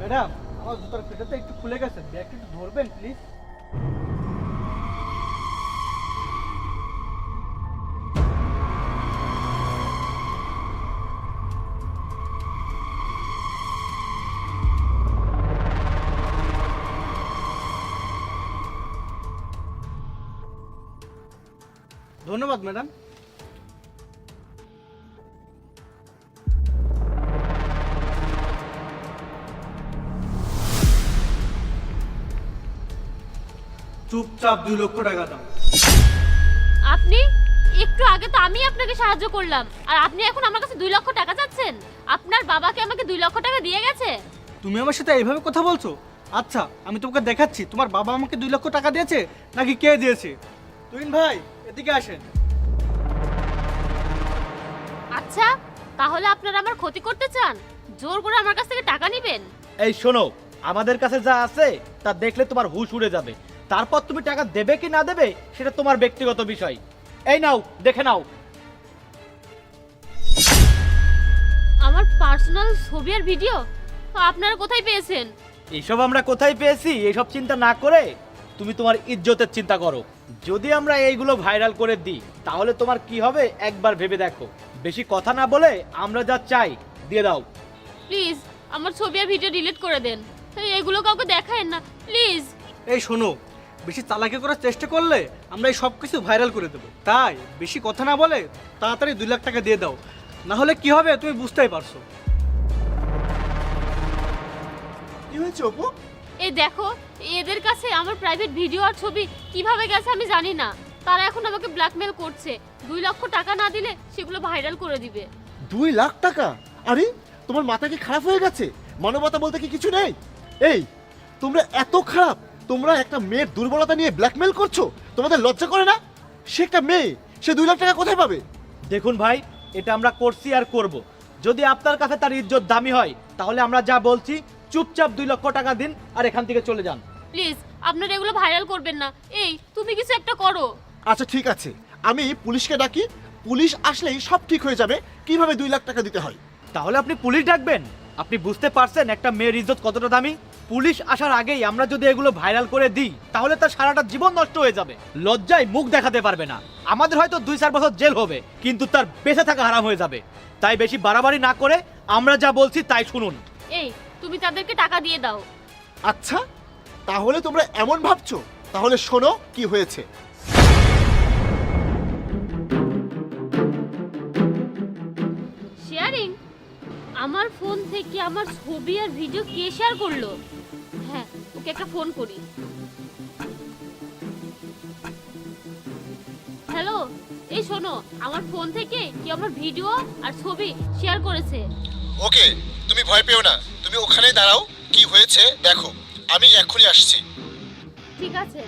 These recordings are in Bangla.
ম্যাডাম আমার জুতার ফিটাতে একটু খুলে গেছে ব্যাগটা একটু ধরবেন প্লিজ ধন্যবাদ ম্যাডাম। চুপচাপ দুই লক্ষ টাকা দাও। আপনি? একটু আগে তো আমি আপনাকে সাহায্য করলাম। আর আপনি এখন আমার কাছে দুই লক্ষ টাকা চাচ্ছেন। আপনার বাবাকে আমাকে দুই লক্ষ টাকা দিয়ে গেছে। তুমি আমার সাথে এইভাবে কথা বলছো? আচ্ছা আমি তোমাকে দেখাচ্ছি। তোমার বাবা আমাকে দুই লক্ষ টাকা দিয়েছে? নাকি কে দিয়েছে? তুহিন ভাই এদিকে আসেন। আচ্ছা তাহলে আপনারা আমার ক্ষতি করতে চান? জোর করে আমার কাছ থেকে টাকা নেবেন? এই শোনো আমাদের কাছে যা আছে তা দেখলে তোমার হুশ উড়ে যাবে। তারপর তুমি টাকা দেবে কি না দেবে সেটা তোমার ব্যক্তিগত বিষয়। এই নাও দেখে নাও। আমার পার্সোনাল ছবি আর ভিডিও? আপনারা কোথায় পেয়েছেন? এইসব আমরা কোথায় পেয়েছি এইসব চিন্তা না করে তুমি তোমার ইজ্জতের চিন্তা করো। যদি আমরা এইগুলো ভাইরাল করে দিই তাহলে তোমার কি হবে? একবার ভেবে দেখো। বেশি কথা না বলে আমরা যা চাই দিয়ে দাও। প্লিজ আমার ছবি আর ভিডিও ডিলিট করে দেন। এই, এগুলো কাউকে দেখায়েন না প্লিজ। এই শোনো বেশি চালাকি করার চেষ্টা করলে আমরা এই সব কিছু ভাইরাল করে দেবো। তাই বেশি কথা না বলে তাড়াতাড়ি দুই লাখ টাকা দিয়ে দাও। না হলে কি হবে তুমি বুঝতেই পারছ। কি হয়েছে অপু? এই দেখো এদের কাছে আমার প্রাইভেট ভিডিও আর ছবি কীভাবে গেছে আমি জানি না। তারা এখন আমাকে ব্ল্যাকমেল করছে। দুই লক্ষ টাকা না দিলে সেগুলো ভাইরাল করে দিবে। দুই লাখ টাকা? আরে তোমার মাথা কি খারাপ হয়ে গেছে? মানবতা বলতে কি কিছু নেই? এই তোমরা এত খারাপ তোমরা একটা মেয়ের দুর্বলতা নিয়ে ব্ল্যাকমেল করছ? তোমাদের লজ্জা করে না? সে একটা মেয়ে সে দুই লাখ টাকা কোথায় পাবে? দেখুন ভাই এটা আমরা করছি আর করব। যদি আপনার কাছে তার ইজ্জত দামি হয় তাহলে আমরা যা বলছি চুপচাপ দুই লক্ষ টাকা দিন আর এখান থেকে চলে যান। প্লিজ আপনারা এগুলো ভাইরাল করবেন না। এই তুমি কিছু একটা করো। আচ্ছা ঠিক আছে। আমি পুলিশকে ডাকি পুলিশ আসলেই সব ঠিক হয়ে যাবে কীভাবে দুই লাখ টাকা দিতে হয়? তাহলে আপনি পুলিশ ডাকবেন। আপনি বুঝতে পারছেন একটা মেয়ের ইজ্জত কতটা দামি? পুলিশ আসার আগেই আমরা যদি এগুলো ভাইরাল করে দিই তাহলে তার সারাটা জীবন নষ্ট হয়ে যাবে। লজ্জায় মুখ দেখাতে পারবে না। আমাদের হয়তো দুই চার বছর জেল হবে কিন্তু তার বেঁচে থাকা হারাম হয়ে যাবে। তাই বেশি বাড়াবাড়ি না করে আমরা যা বলছি তাই শুনুন। এই তুমি তাদেরকে টাকা দিয়ে দাও। আচ্ছা তাহলে তোমরা এমন ভাবছ? তাহলে শোনো কি হয়েছে। আমার ফোন থেকে আমার ছবি আর ভিডিও কে শেয়ার করল? হ্যাঁ ওকে একটা ফোন করি। হ্যালো এই শোনো আমার ফোন থেকে কি আমার ভিডিও আর ছবি শেয়ার করেছে। ওকে তুমি ভয় পেও না। তুমি ওখানেই দাঁড়াও কি হয়েছে দেখো। আমি এখনই আসছি। ঠিক আছে।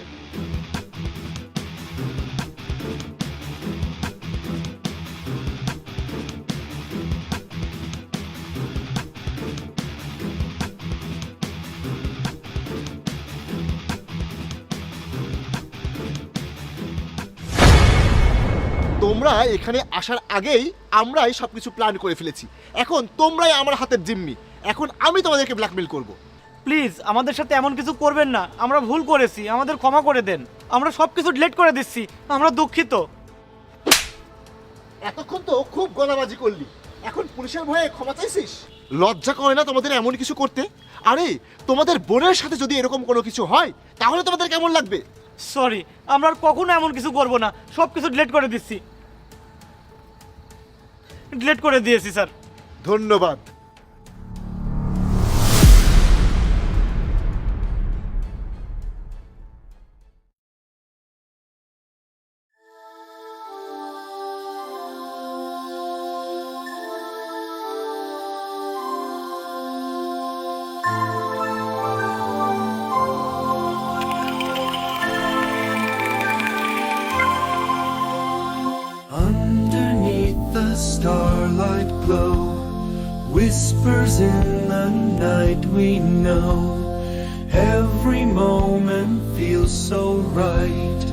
তোমরা এখানে আসার আগেই আমরাই সবকিছু প্ল্যান করে ফেলেছি। এখন তোমরাই আমার হাতের জিম্মি। এখন আমি তোমাদেরকে ব্ল্যাকমেল করব। প্লিজ আমাদের সাথে এমন কিছু করবেন না। আমরা ভুল করেছি আমাদের ক্ষমা করে দেন। আমরা সব কিছু ডিলেট করে দিচ্ছি আমরা দুঃখিত। এতক্ষণ তো খুব গলাবাজি করলি। এখন পুলিশের ভয়ে ক্ষমা চাইছিস? লজ্জা করে না তোমাদের এমন কিছু করতে? আরে তোমাদের বোনের সাথে যদি এরকম কোনো কিছু হয় তাহলে তোমাদের কেমন লাগবে? সরি আমরা আর কখনো এমন কিছু করব না। সব কিছু ডিলেট করে দিচ্ছি। ডিলেট করে দিয়েছি, স্যার। ধন্যবাদ। Starlight glow, whispers in the night we know. Every moment feels so right.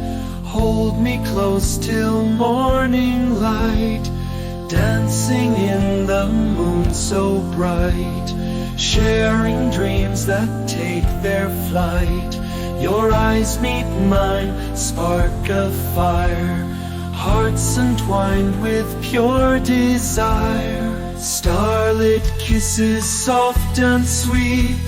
Hold me close till morning light, dancing in the moon so bright. sharing dreams that take their flight. Your eyes meet mine, spark of fire, hearts entwined with pure desire. Starlit kisses soft and sweet,